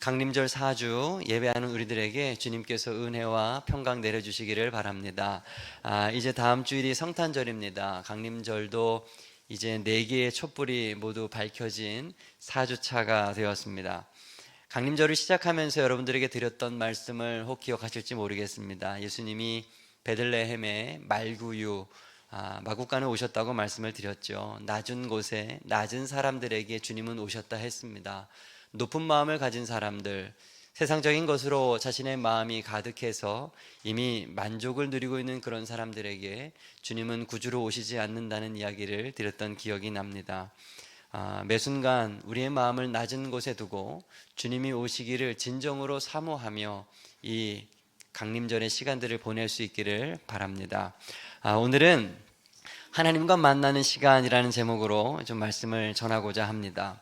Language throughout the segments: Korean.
강림절 4주 예배하는 우리들에게 주님께서 은혜와 평강 내려주시기를 바랍니다. 아, 이제 다음 주일이 성탄절입니다. 강림절도 이제 네 개의 촛불이 모두 밝혀진 4주차가 되었습니다. 강림절을 시작하면서 여러분들에게 드렸던 말씀을 혹 기억하실지 모르겠습니다. 예수님이 베들레헴의 말구유 아, 마국간에 오셨다고 말씀을 드렸죠. 낮은 곳에 낮은 사람들에게 주님은 오셨다 했습니다. 높은 마음을 가진 사람들, 세상적인 것으로 자신의 마음이 가득해서 이미 만족을 누리고 있는 그런 사람들에게 주님은 구주로 오시지 않는다는 이야기를 드렸던 기억이 납니다. 아, 매 순간 우리의 마음을 낮은 곳에 두고 주님이 오시기를 진정으로 사모하며 이 강림절의 시간들을 보낼 수 있기를 바랍니다. 아, 오늘은 하나님과 만나는 시간이라는 제목으로 좀 말씀을 전하고자 합니다.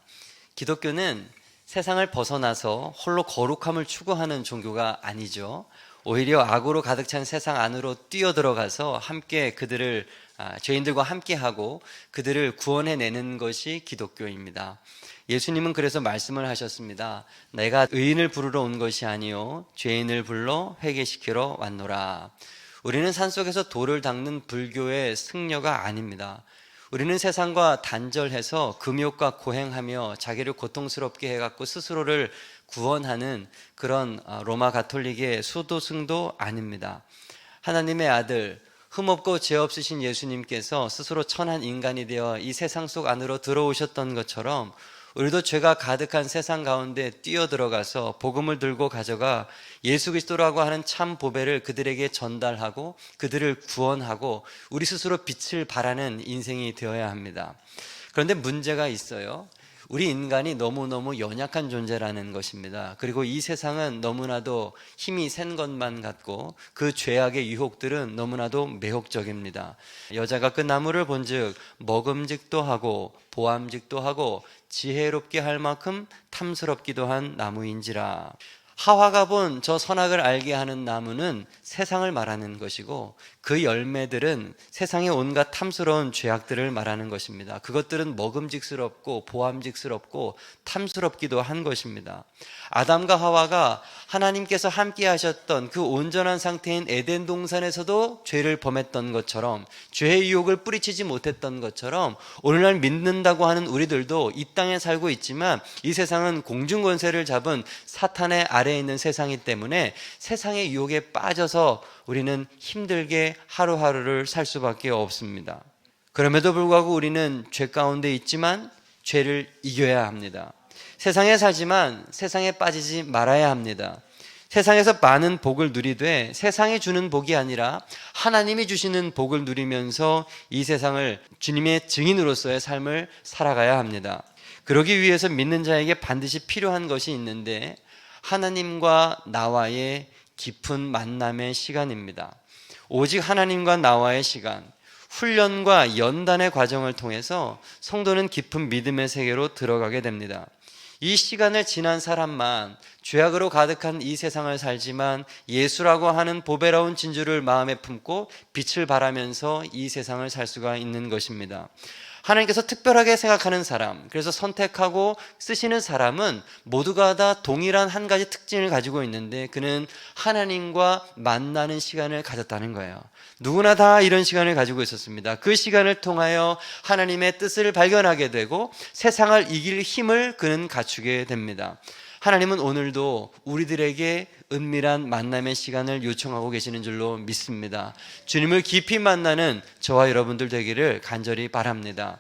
기독교는 세상을 벗어나서 홀로 거룩함을 추구하는 종교가 아니죠. 오히려 악으로 가득 찬 세상 안으로 뛰어들어가서 함께 그들을 아, 죄인들과 함께하고 그들을 구원해내는 것이 기독교입니다. 예수님은 그래서 말씀을 하셨습니다. 내가 의인을 부르러 온 것이 아니요 죄인을 불러 회개시키러 왔노라. 우리는 산속에서 돌을 닦는 불교의 승려가 아닙니다. 우리는 세상과 단절해서 금욕과 고행하며 자기를 고통스럽게 해갖고 스스로를 구원하는 그런 아, 로마 가톨릭의 수도승도 아닙니다. 하나님의 아들, 흠없고 죄 없으신 예수님께서 스스로 천한 인간이 되어 이 세상 속 안으로 들어오셨던 것처럼 우리도 죄가 가득한 세상 가운데 뛰어들어가서 복음을 들고 가져가 예수 그리스도라고 하는 참 보배를 그들에게 전달하고 그들을 구원하고 우리 스스로 빛을 발하는 인생이 되어야 합니다. 그런데 문제가 있어요. 우리 인간이 너무너무 연약한 존재라는 것입니다. 그리고 이 세상은 너무나도 힘이 센 것만 같고 그 죄악의 유혹들은 너무나도 매혹적입니다. 여자가 그 나무를 본즉 먹음직도 하고 보암직도 하고 지혜롭게 할 만큼 탐스럽기도 한 나무인지라. 하와가 본 저 선악을 알게 하는 나무는 세상을 말하는 것이고 그 열매들은 세상의 온갖 탐스러운 죄악들을 말하는 것입니다. 그것들은 먹음직스럽고 보암직스럽고 탐스럽기도 한 것입니다. 아담과 하와가 하나님께서 함께 하셨던 그 온전한 상태인 에덴 동산에서도 죄를 범했던 것처럼 죄의 유혹을 뿌리치지 못했던 것처럼 오늘날 믿는다고 하는 우리들도 이 땅에 살고 있지만 이 세상은 공중 권세를 잡은 사탄의 아래에 있는 세상이기 때문에 세상의 유혹에 빠져서 우리는 힘들게 하루하루를 살 수밖에 없습니다. 그럼에도 불구하고 우리는 죄 가운데 있지만 죄를 이겨야 합니다. 세상에 살지만 세상에 빠지지 말아야 합니다. 세상에서 많은 복을 누리되 세상이 주는 복이 아니라 하나님이 주시는 복을 누리면서 이 세상을 주님의 증인으로서의 삶을 살아가야 합니다. 그러기 위해서 믿는 자에게 반드시 필요한 것이 있는데 하나님과 나와의 깊은 만남의 시간입니다. 오직 하나님과 나와의 시간, 훈련과 연단의 과정을 통해서 성도는 깊은 믿음의 세계로 들어가게 됩니다. 이 시간을 지난 사람만 죄악으로 가득한 이 세상을 살지만 예수라고 하는 보배로운 진주를 마음에 품고 빛을 발하면서 이 세상을 살 수가 있는 것입니다. 하나님께서 특별하게 생각하는 사람, 그래서 선택하고 쓰시는 사람은 모두가 다 동일한 한 가지 특징을 가지고 있는데 그는 하나님과 만나는 시간을 가졌다는 거예요. 누구나 다 이런 시간을 가지고 있었습니다. 그 시간을 통하여 하나님의 뜻을 발견하게 되고 세상을 이길 힘을 그는 갖추게 됩니다. 하나님은 오늘도 우리들에게 은밀한 만남의 시간을 요청하고 계시는 줄로 믿습니다. 주님을 깊이 만나는 저와 여러분들 되기를 간절히 바랍니다.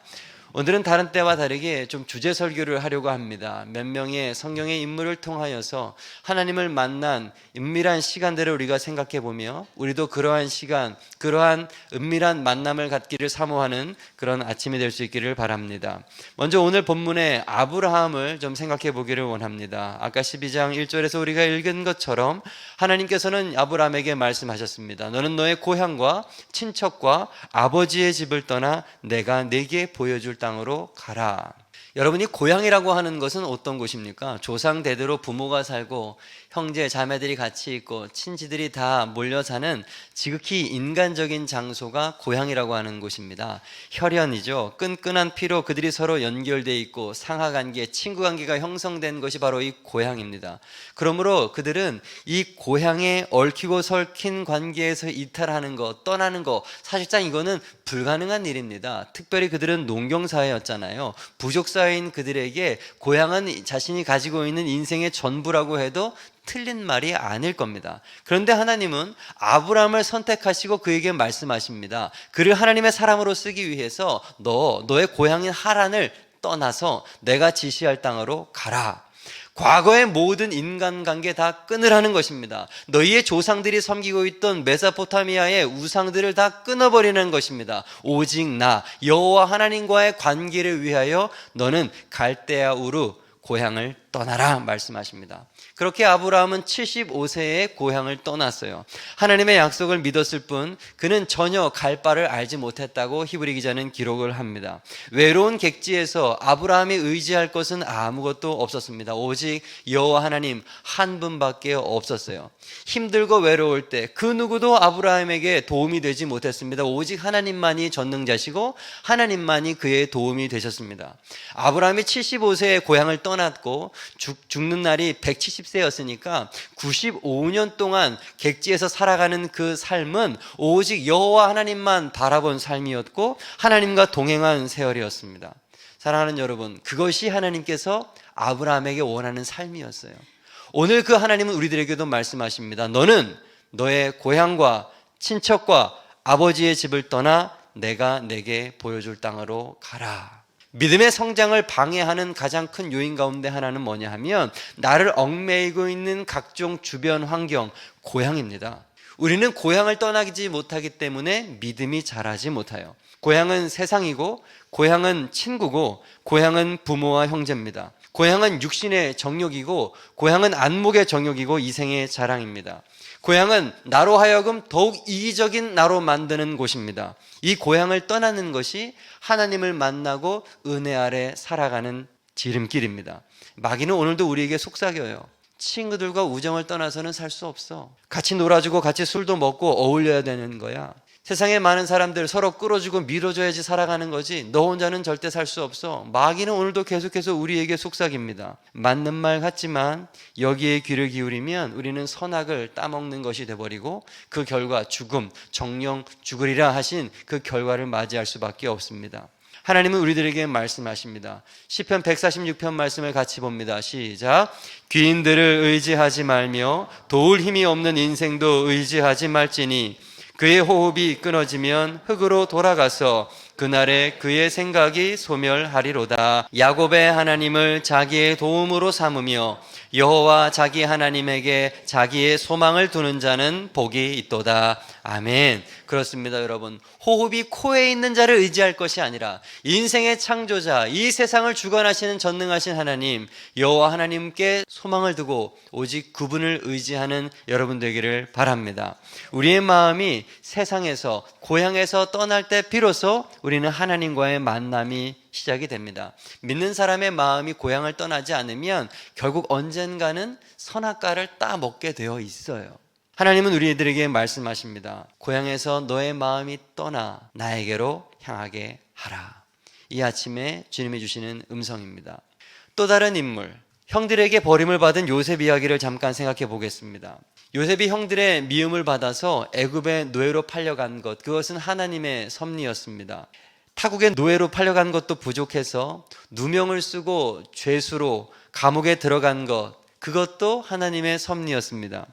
오늘은 다른 때와 다르게 좀 주제 설교를 하려고 합니다. 몇 명의 성경의 인물을 통하여서 하나님을 만난 은밀한 시간들을 우리가 생각해 보며 우리도 그러한 시간, 그러한 은밀한 만남을 갖기를 사모하는 그런 아침이 될 수 있기를 바랍니다. 먼저 오늘 본문의 아브라함을 좀 생각해 보기를 원합니다. 아까 12장 1절에서 우리가 읽은 것처럼 하나님께서는 아브라함에게 말씀하셨습니다. 너는 너의 고향과 친척과 아버지의 집을 떠나 내가 내게 보여줄 땅 으로 가라. 여러분이 고향이라고 하는 것은 어떤 곳입니까? 조상 대대로 부모가 살고 형제 자매들이 같이 있고 친지들이 다 몰려 사는 지극히 인간적인 장소가 고향이라고 하는 곳입니다. 혈연이죠. 끈끈한 피로 그들이 서로 연결돼 있고 상하 관계, 친구 관계가 형성된 것이 바로 이 고향입니다. 그러므로 그들은 이 고향에 얽히고 설킨 관계에서 이탈하는 것, 떠나는 것, 사실상 이거는 불가능한 일입니다. 특별히 그들은 농경 사회였잖아요. 부족 사 회인 그들에게 고향은 자신이 가지고 있는 인생의 전부라고 해도 틀린 말이 아닐 겁니다. 그런데 하나님은 아브라함을 선택하시고 그에게 말씀하십니다. 그를 하나님의 사람으로 쓰기 위해서 너 너의 고향인 하란을 떠나서 내가 지시할 땅으로 가라. 과거의 모든 인간관계 다 끊으라는 것입니다. 너희의 조상들이 섬기고 있던 메소포타미아의 우상들을 다 끊어버리는 것입니다. 오직 나 여호와 하나님과의 관계를 위하여 너는 갈대아 우르 고향을 떠나라 말씀하십니다. 그렇게 아브라함은 75세에 고향을 떠났어요. 하나님의 약속을 믿었을 뿐 그는 전혀 갈 바를 알지 못했다고 히브리 기자는 기록을 합니다. 외로운 객지에서 아브라함이 의지할 것은 아무것도 없었습니다. 오직 여호와 하나님 한 분밖에 없었어요. 힘들고 외로울 때 그 누구도 아브라함에게 도움이 되지 못했습니다. 오직 하나님만이 전능자시고 하나님만이 그의 도움이 되셨습니다. 아브라함이 75세에 고향을 떠났고 죽, 죽는 날이 170 세였으니까 95년 동안 객지에서 살아가는 그 삶은 오직 여호와 하나님만 바라본 삶이었고 하나님과 동행한 세월이었습니다. 사랑하는 여러분, 그것이 하나님께서 아브라함에게 원하는 삶이었어요. 오늘 그 하나님은 우리들에게도 말씀하십니다. 너는 너의 고향과 친척과 아버지의 집을 떠나 내가 내게 보여줄 땅으로 가라. 믿음의 성장을 방해하는 가장 큰 요인 가운데 하나는 뭐냐 하면 나를 얽매이고 있는 각종 주변 환경, 고향입니다. 우리는 고향을 떠나지 못하기 때문에 믿음이 자라지 못해요. 고향은 세상이고, 고향은 친구고, 고향은 부모와 형제입니다. 고향은 육신의 정욕이고, 고향은 안목의 정욕이고, 이생의 자랑입니다. 고향은 나로 하여금 더욱 이기적인 나로 만드는 곳입니다. 이 고향을 떠나는 것이 하나님을 만나고 은혜 아래 살아가는 지름길입니다. 마귀는 오늘도 우리에게 속삭여요. 친구들과 우정을 떠나서는 살 수 없어. 같이 놀아주고 같이 술도 먹고 어울려야 되는 거야. 세상에 많은 사람들 서로 끌어주고 밀어줘야지 살아가는 거지. 너 혼자는 절대 살 수 없어. 마귀는 오늘도 계속해서 우리에게 속삭입니다. 맞는 말 같지만 여기에 귀를 기울이면 우리는 선악을 따먹는 것이 돼버리고 그 결과 죽음, 정령 죽으리라 하신 그 결과를 맞이할 수밖에 없습니다. 하나님은 우리들에게 말씀하십니다. 시편 146편 말씀을 같이 봅니다. 시작. 귀인들을 의지하지 말며 도울 힘이 없는 인생도 의지하지 말지니 그의 호흡이 끊어지면 흙으로 돌아가서 그날에 그의 생각이 소멸하리로다. 야곱의 하나님을 자기의 도움으로 삼으며 여호와 자기 하나님에게 자기의 소망을 두는 자는 복이 있도다. 아멘. 그렇습니다, 여러분. 호흡이 코에 있는 자를 의지할 것이 아니라 인생의 창조자, 이 세상을 주관하시는 전능하신 하나님, 여호와 하나님께 소망을 두고 오직 그분을 의지하는 여러분 되기를 바랍니다. 우리의 마음이 세상에서 고향에서 떠날 때 비로소 우리는 하나님과의 만남이 시작이 됩니다. 믿는 사람의 마음이 고향을 떠나지 않으면 결국 언젠가는 선악과를 따먹게 되어 있어요. 하나님은 우리들에게 말씀하십니다. 고향에서 너의 마음이 떠나 나에게로 향하게 하라. 이 아침에 주님이 주시는 음성입니다. 또 다른 인물, 형들에게 버림을 받은 요셉 이야기를 잠깐 생각해 보겠습니다. 요셉이 형들의 미움을 받아서 애굽의 노예로 팔려간 것, 그것은 하나님의 섭리였습니다. 타국의 노예로 팔려간 것도 부족해서 누명을 쓰고 죄수로 감옥에 들어간 것, 그것도 하나님의 섭리였습니다.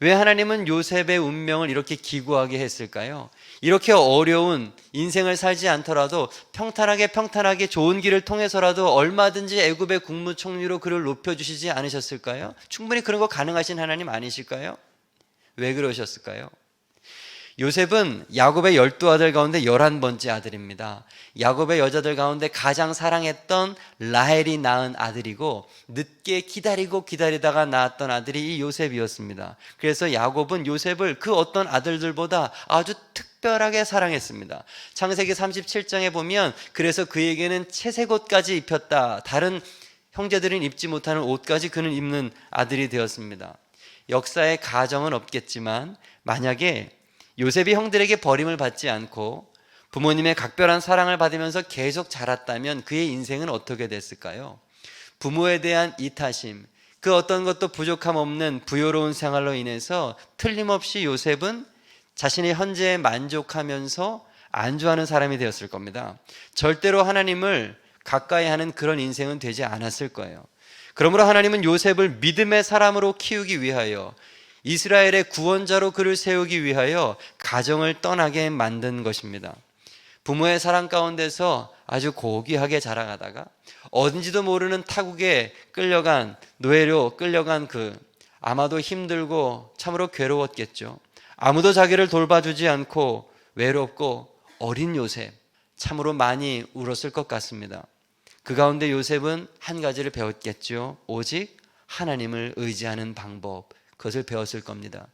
왜 하나님은 요셉의 운명을 이렇게 기구하게 했을까요? 이렇게 어려운 인생을 살지 않더라도 평탄하게 평탄하게 좋은 길을 통해서라도 얼마든지 애굽의 국무총리로 그를 높여 주시지 않으셨을까요? 충분히 그런 거 가능하신 하나님 아니실까요? 왜 그러셨을까요? 요셉은 야곱의 열두 아들 가운데 열한 번째 아들입니다. 야곱의 여자들 가운데 가장 사랑했던 라헬이 낳은 아들이고 늦게 기다리고 기다리다가 낳았던 아들이 이 요셉이었습니다. 그래서 야곱은 요셉을 그 어떤 아들들보다 아주 특별하게 사랑했습니다. 창세기 37장에 보면 그래서 그에게는 채색 옷까지 입혔다. 다른 형제들은 입지 못하는 옷까지 그는 입는 아들이 되었습니다. 역사에 가정은 없겠지만 만약에 요셉이 형들에게 버림을 받지 않고 부모님의 각별한 사랑을 받으면서 계속 자랐다면 그의 인생은 어떻게 됐을까요? 부모에 대한 이타심, 그 어떤 것도 부족함 없는 부요로운 생활로 인해서 틀림없이 요셉은 자신의 현재에 만족하면서 안주하는 사람이 되었을 겁니다. 절대로 하나님을 가까이 하는 그런 인생은 되지 않았을 거예요. 그러므로 하나님은 요셉을 믿음의 사람으로 키우기 위하여 이스라엘의 구원자로 그를 세우기 위하여 가정을 떠나게 만든 것입니다. 부모의 사랑 가운데서 아주 고귀하게 자라가다가 어딘지도 모르는 타국에 끌려간 노예로 끌려간 그 아마도 힘들고 참으로 괴로웠겠죠. 아무도 자기를 돌봐주지 않고 외롭고 어린 요셉 참으로 많이 울었을 것 같습니다. 그 가운데 요셉은 한 가지를 배웠겠죠. 오직 하나님을 의지하는 방법. 그것을 배웠을 겁니다.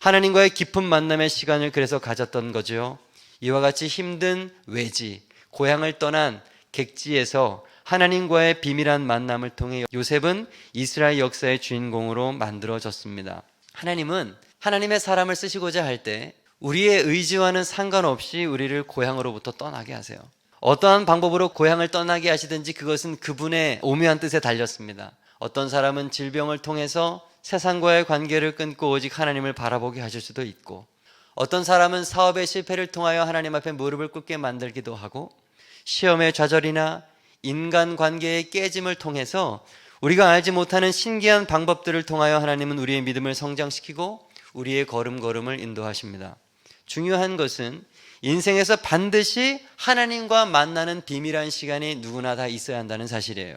하나님과의 깊은 만남의 시간을 그래서 가졌던 거죠. 이와 같이 힘든 외지, 고향을 떠난 객지에서 하나님과의 비밀한 만남을 통해 요셉은 이스라엘 역사의 주인공으로 만들어졌습니다. 하나님은 하나님의 사람을 쓰시고자 할 때 우리의 의지와는 상관없이 우리를 고향으로부터 떠나게 하세요. 어떠한 방법으로 고향을 떠나게 하시든지 그것은 그분의 오묘한 뜻에 달렸습니다. 어떤 사람은 질병을 통해서 세상과의 관계를 끊고 오직 하나님을 바라보게 하실 수도 있고 어떤 사람은 사업의 실패를 통하여 하나님 앞에 무릎을 꿇게 만들기도 하고 시험의 좌절이나 인간 관계의 깨짐을 통해서 우리가 알지 못하는 신기한 방법들을 통하여 하나님은 우리의 믿음을 성장시키고 우리의 걸음걸음을 인도하십니다. 중요한 것은 인생에서 반드시 하나님과 만나는 비밀한 시간이 누구나 다 있어야 한다는 사실이에요.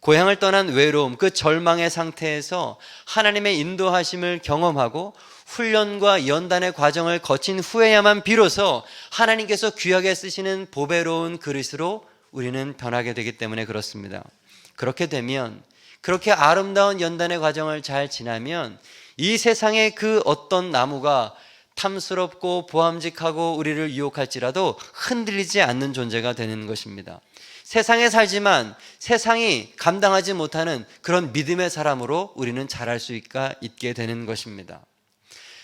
고향을 떠난 외로움, 그 절망의 상태에서 하나님의 인도하심을 경험하고 훈련과 연단의 과정을 거친 후에야만 비로소 하나님께서 귀하게 쓰시는 보배로운 그릇으로 우리는 변하게 되기 때문에 그렇습니다. 그렇게 되면 그렇게 아름다운 연단의 과정을 잘 지나면 이 세상의 그 어떤 나무가 탐스럽고 보함직하고 우리를 유혹할지라도 흔들리지 않는 존재가 되는 것입니다. 세상에 살지만 세상이 감당하지 못하는 그런 믿음의 사람으로 우리는 자랄 수 있게 되는 것입니다.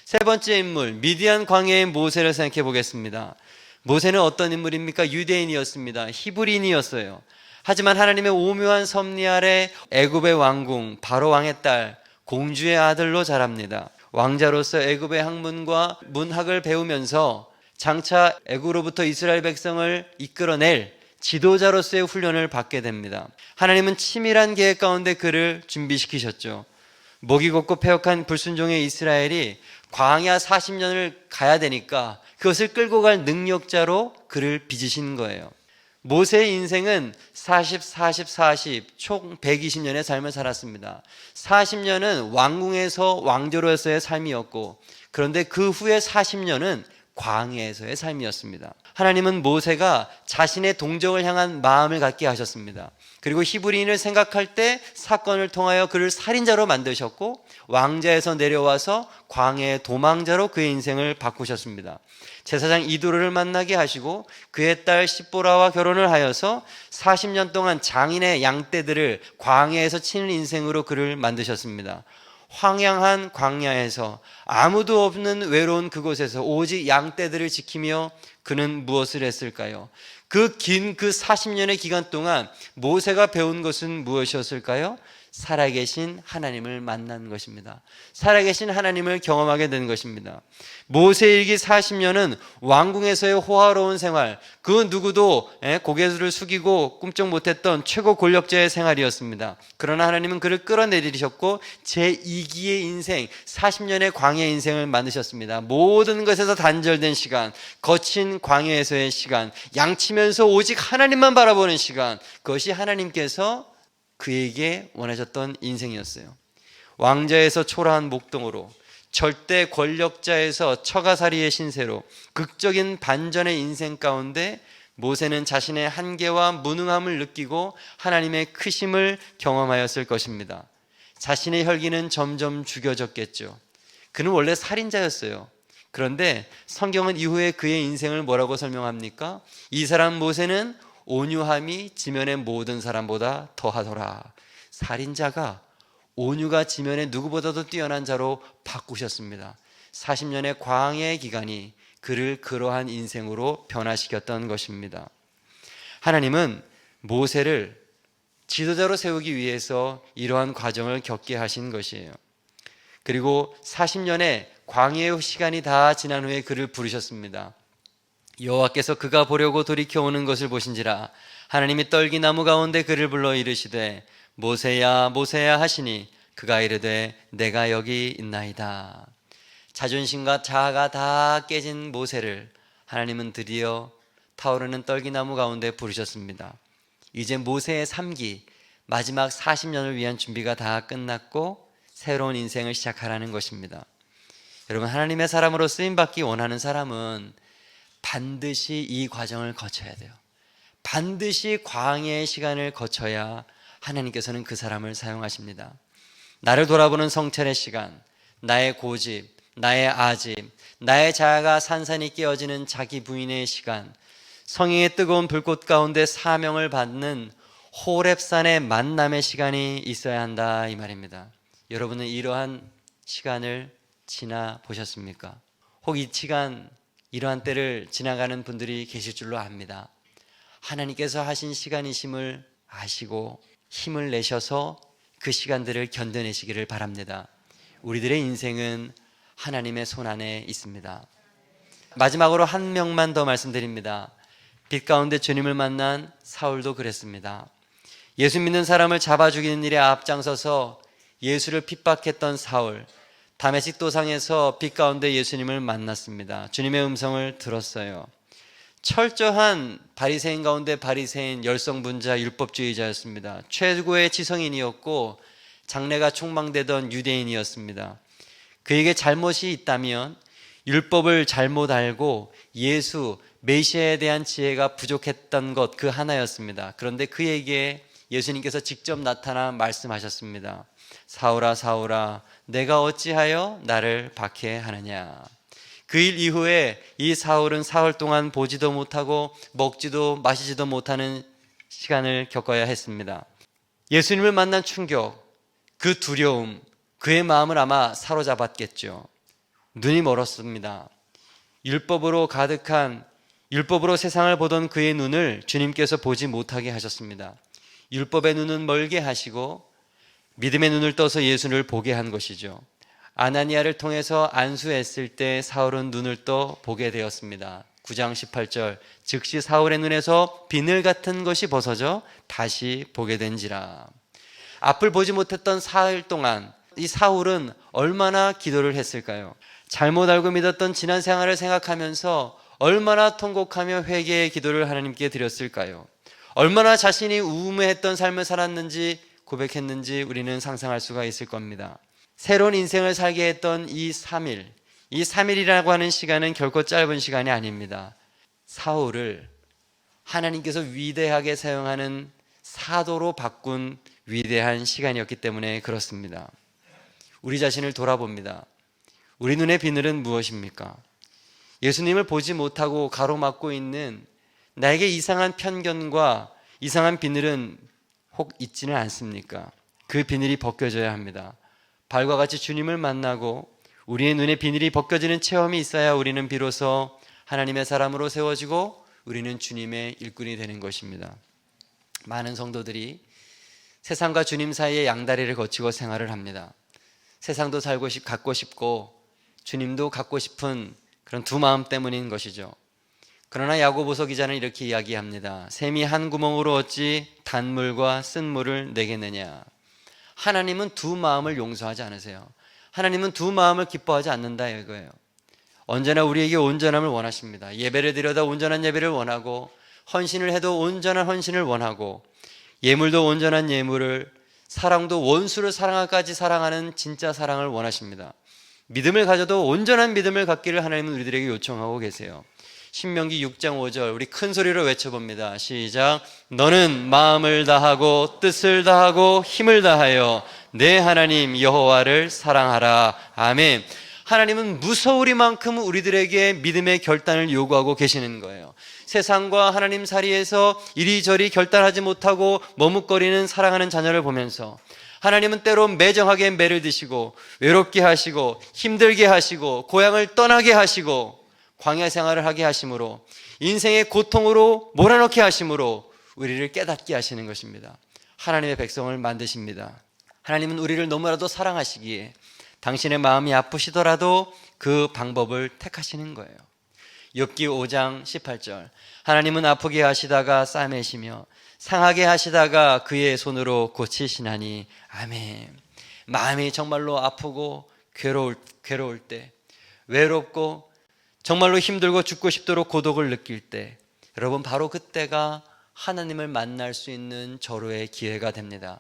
세 번째 인물, 미디안 광야의 모세를 생각해 보겠습니다. 모세는 어떤 인물입니까? 유대인이었습니다. 히브리인이었어요. 하지만 하나님의 오묘한 섭리 아래 애굽의 왕궁 바로 왕의 딸 공주의 아들로 자랍니다. 왕자로서 애굽의 학문과 문학을 배우면서 장차 애굽으로부터 이스라엘 백성을 이끌어낼 지도자로서의 훈련을 받게 됩니다. 하나님은 치밀한 계획 가운데 그를 준비시키셨죠. 목이 곱고 폐역한 불순종의 이스라엘이 광야 40년을 가야 되니까 그것을 끌고 갈 능력자로 그를 빚으신 거예요. 모세의 인생은 40, 40, 40, 총 120년의 삶을 살았습니다. 40년은 왕궁에서 왕조로서의 삶이었고, 그런데 그 후에 40년은 광야에서의 삶이었습니다. 하나님은 모세가 자신의 동정을 향한 마음을 갖게 하셨습니다. 그리고 히브리인을 생각할 때 사건을 통하여 그를 살인자로 만드셨고 왕자에서 내려와서 광야의 도망자로 그의 인생을 바꾸셨습니다. 제사장 이도르를 만나게 하시고 그의 딸 시보라와 결혼을 하여서 40년 동안 장인의 양떼들을 광야에서 치는 인생으로 그를 만드셨습니다. 황량한 광야에서 아무도 없는 외로운 그곳에서 오직 양떼들을 지키며 그는 무엇을 했을까요? 그 긴그 40년의 기간 동안 모세가 배운 것은 무엇이었을까요? 살아계신 하나님을 만난 것입니다. 살아계신 하나님을 경험하게 된 것입니다. 모세일기 40년은 왕궁에서의 호화로운 생활, 그 누구도 예, 고개를 숙이고 꿈쩍 못했던 최고 권력자의 생활이었습니다. 그러나 하나님은 그를 끌어내리셨고 제2기의 인생, 40년의 광야 인생을 만드셨습니다. 모든 것에서 단절된 시간, 거친 광야에서의 시간, 양치면서 오직 하나님만 바라보는 시간, 그것이 하나님께서 그에게 원하셨던 인생이었어요. 왕자에서 초라한 목동으로 절대 권력자에서 처가살이의 신세로 극적인 반전의 인생 가운데 모세는 자신의 한계와 무능함을 느끼고 하나님의 크심을 경험하였을 것입니다. 자신의 혈기는 점점 죽여졌겠죠. 그는 원래 살인자였어요. 그런데 성경은 이후에 그의 인생을 뭐라고 설명합니까? 이 사람 모세는 온유함이 지면의 모든 사람보다 더하더라. 살인자가 온유가 지면의 누구보다도 뛰어난 자로 바꾸셨습니다. 40년의 광야의 기간이 그를 그러한 인생으로 변화시켰던 것입니다. 하나님은 모세를 지도자로 세우기 위해서 이러한 과정을 겪게 하신 것이에요. 그리고 40년의 광야의 시간이 다 지난 후에 그를 부르셨습니다. 여호와께서 그가 보려고 돌이켜 오는 것을 보신지라 하나님이 떨기나무 가운데 그를 불러 이르시되 모세야 모세야 하시니 그가 이르되 내가 여기 있나이다. 자존심과 자아가 다 깨진 모세를 하나님은 드디어 타오르는 떨기나무 가운데 부르셨습니다. 이제 모세의 3기 마지막 40년을 위한 준비가 다 끝났고 새로운 인생을 시작하라는 것입니다. 여러분 하나님의 사람으로 쓰임 받기 원하는 사람은 반드시 이 과정을 거쳐야 돼요. 반드시 광야의 시간을 거쳐야 하나님께서는 그 사람을 사용하십니다. 나를 돌아보는 성찰의 시간, 나의 고집, 나의 아집, 나의 자아가 산산이 깨어지는 자기 부인의 시간, 성령의 뜨거운 불꽃 가운데 사명을 받는 호랩산의 만남의 시간이 있어야 한다 이 말입니다. 여러분은 이러한 시간을 지나 보셨습니까? 혹 이 시간 이러한 때를 지나가는 분들이 계실 줄로 압니다. 하나님께서 하신 시간이심을 아시고 힘을 내셔서 그 시간들을 견뎌내시기를 바랍니다. 우리들의 인생은 하나님의 손 안에 있습니다. 마지막으로 한 명만 더 말씀드립니다. 빛 가운데 주님을 만난 사울도 그랬습니다. 예수 믿는 사람을 잡아 죽이는 일에 앞장서서 예수를 핍박했던 사울. 다메식 도상에서 빛 가운데 예수님을 만났습니다. 주님의 음성을 들었어요. 철저한 바리새인 가운데 바리새인 열성분자 율법주의자였습니다. 최고의 지성인이었고 장래가 촉망되던 유대인이었습니다. 그에게 잘못이 있다면 율법을 잘못 알고 예수 메시아에 대한 지혜가 부족했던 것 그 하나였습니다. 그런데 그에게 예수님께서 직접 나타나 말씀하셨습니다. 사울아 사울아 내가 어찌하여 나를 박해하느냐 그 일 이후에 이 사울은 사흘 동안 보지도 못하고 먹지도 마시지도 못하는 시간을 겪어야 했습니다. 예수님을 만난 충격, 그 두려움, 그의 마음을 아마 사로잡았겠죠. 눈이 멀었습니다. 율법으로 가득한 율법으로 세상을 보던 그의 눈을 주님께서 보지 못하게 하셨습니다. 율법의 눈은 멀게 하시고 믿음의 눈을 떠서 예수를 보게 한 것이죠. 아나니아를 통해서 안수했을 때 사울은 눈을 떠 보게 되었습니다. 9장 18절 즉시 사울의 눈에서 비늘 같은 것이 벗어져 다시 보게 된지라. 앞을 보지 못했던 사흘 동안 이 사울은 얼마나 기도를 했을까요? 잘못 알고 믿었던 지난 생활을 생각하면서 얼마나 통곡하며 회개의 기도를 하나님께 드렸을까요? 얼마나 자신이 우매했던 삶을 살았는지 고백했는지 우리는 상상할 수가 있을 겁니다. 새로운 인생을 살게 했던 이 3일, 이 3일이라고 하는 시간은 결코 짧은 시간이 아닙니다. 사울을 하나님께서 위대하게 사용하는 사도로 바꾼 위대한 시간이었기 때문에 그렇습니다. 우리 자신을 돌아봅니다. 우리 눈의 비늘은 무엇입니까? 예수님을 보지 못하고 가로막고 있는 나에게 이상한 편견과 이상한 비늘은 혹 있지는 않습니까? 그 비늘이 벗겨져야 합니다. 발과 같이 주님을 만나고 우리의 눈에 비늘이 벗겨지는 체험이 있어야 우리는 비로소 하나님의 사람으로 세워지고 우리는 주님의 일꾼이 되는 것입니다. 많은 성도들이 세상과 주님 사이의 양다리를 거치고 생활을 합니다. 세상도 살고 싶, 갖고 싶고 주님도 갖고 싶은 그런 두 마음 때문인 것이죠. 그러나 야고보서 기자는 이렇게 이야기합니다. 샘이 한 구멍으로 어찌 단물과 쓴물을 내겠느냐. 하나님은 두 마음을 용서하지 않으세요. 하나님은 두 마음을 기뻐하지 않는다 이거예요. 언제나 우리에게 온전함을 원하십니다. 예배를 드려다 온전한 예배를 원하고 헌신을 해도 온전한 헌신을 원하고 예물도 온전한 예물을 사랑도 원수를 사랑할까지 사랑하는 진짜 사랑을 원하십니다. 믿음을 가져도 온전한 믿음을 갖기를 하나님은 우리들에게 요청하고 계세요. 신명기 6장 5절 우리 큰 소리로 외쳐봅니다. 시작. 너는 마음을 다하고 뜻을 다하고 힘을 다하여 내 하나님 여호와를 사랑하라. 아멘. 하나님은 무서우리만큼 우리들에게 믿음의 결단을 요구하고 계시는 거예요. 세상과 하나님 사이에서 이리저리 결단하지 못하고 머뭇거리는 사랑하는 자녀를 보면서 하나님은 때로 매정하게 매를 드시고 외롭게 하시고 힘들게 하시고 고향을 떠나게 하시고 광야 생활을 하게 하심으로 인생의 고통으로 몰아넣게 하심으로 우리를 깨닫게 하시는 것입니다. 하나님의 백성을 만드십니다. 하나님은 우리를 너무나도 사랑하시기에 당신의 마음이 아프시더라도 그 방법을 택하시는 거예요. 욥기 5장 18절. 하나님은 아프게 하시다가 싸매시며 상하게 하시다가 그의 손으로 고치시나니 아멘. 마음이 정말로 아프고 괴로울 괴로울 때 외롭고 정말로 힘들고 죽고 싶도록 고독을 느낄 때 여러분 바로 그때가 하나님을 만날 수 있는 절호의 기회가 됩니다.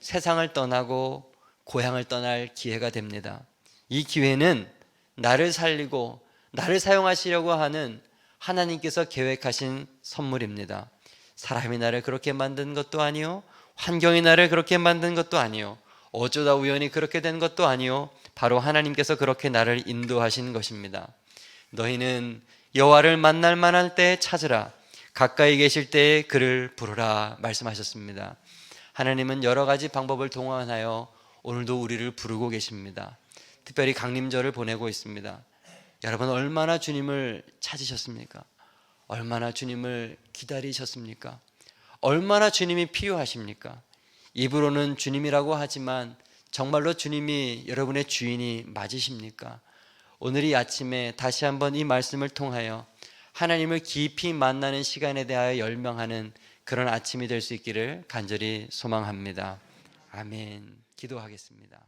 세상을 떠나고 고향을 떠날 기회가 됩니다. 이 기회는 나를 살리고 나를 사용하시려고 하는 하나님께서 계획하신 선물입니다. 사람이 나를 그렇게 만든 것도 아니요. 환경이 나를 그렇게 만든 것도 아니요. 어쩌다 우연히 그렇게 된 것도 아니요. 바로 하나님께서 그렇게 나를 인도하신 것입니다. 너희는 여호와를 만날 만할 때 찾으라. 가까이 계실 때에 그를 부르라 말씀하셨습니다. 하나님은 여러 가지 방법을 동원하여 오늘도 우리를 부르고 계십니다. 특별히 강림절을 보내고 있습니다. 여러분 얼마나 주님을 찾으셨습니까? 얼마나 주님을 기다리셨습니까? 얼마나 주님이 필요하십니까? 입으로는 주님이라고 하지만 정말로 주님이 여러분의 주인이 맞으십니까? 오늘 이 아침에 다시 한번 이 말씀을 통하여 하나님을 깊이 만나는 시간에 대하여 열명하는 그런 아침이 될 수 있기를 간절히 소망합니다. 아멘. 기도하겠습니다.